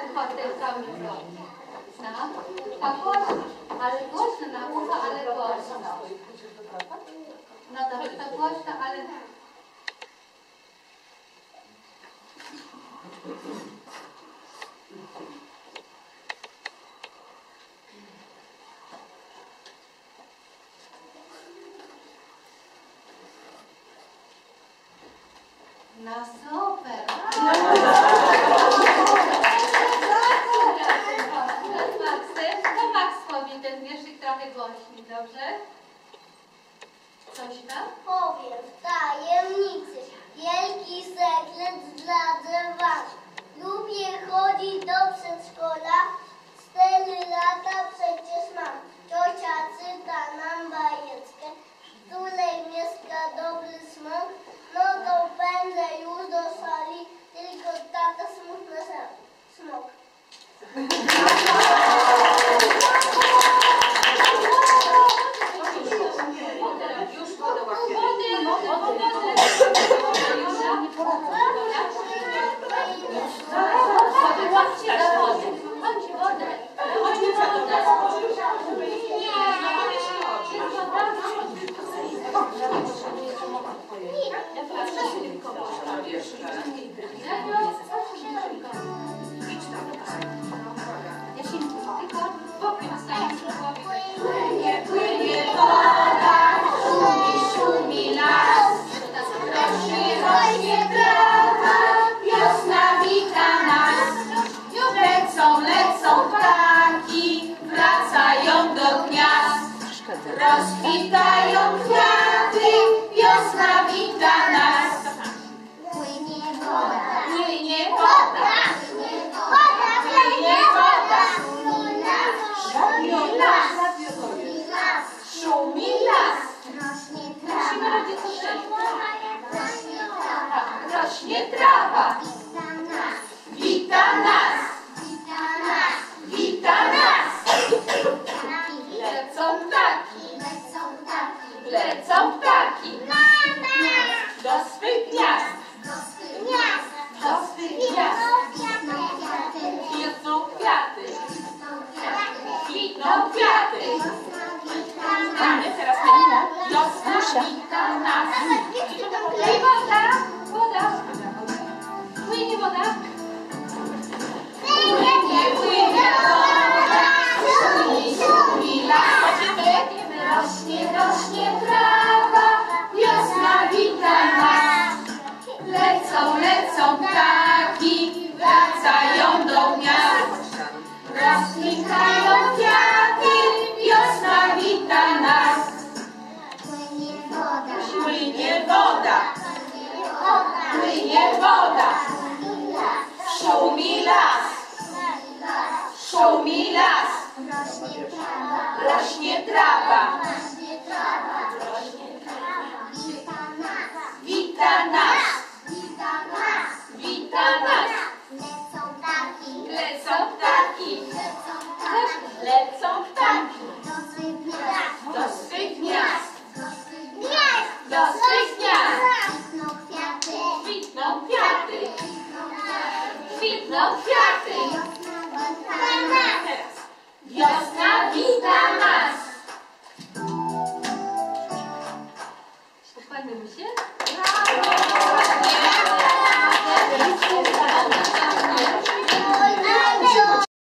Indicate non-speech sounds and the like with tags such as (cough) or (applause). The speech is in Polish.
Chodź na ucho tylko mi No, a głośno, ale głośno na ucho, ale głośno. No to, to głośno, ale... No super. (laughs) (laughs) trochę głośniej, dobrze? Coś tam? Powiem tajemnicy, wielki sekret zdradzę wam. Lubię chodzić do przedszkola, Rozkwitają kwiaty, wiosna wita nas. Płynie woda. Płynie woda, Woda, płynie woda. Szumi Szumi las. las, szumi las. Rośnie Musimy trawa. Rośnie trawa. Rośnie trawa, Okay. Szumi las. Rośnie trawa. Rośnie trawa, Rośnie trawa. Wita nas. wita nas, nas. Lecą ptaki. Lecą ptaki, Lecą ptaki. Do swych gniazd. Do swych gniazd, Do swych. Wiosna wita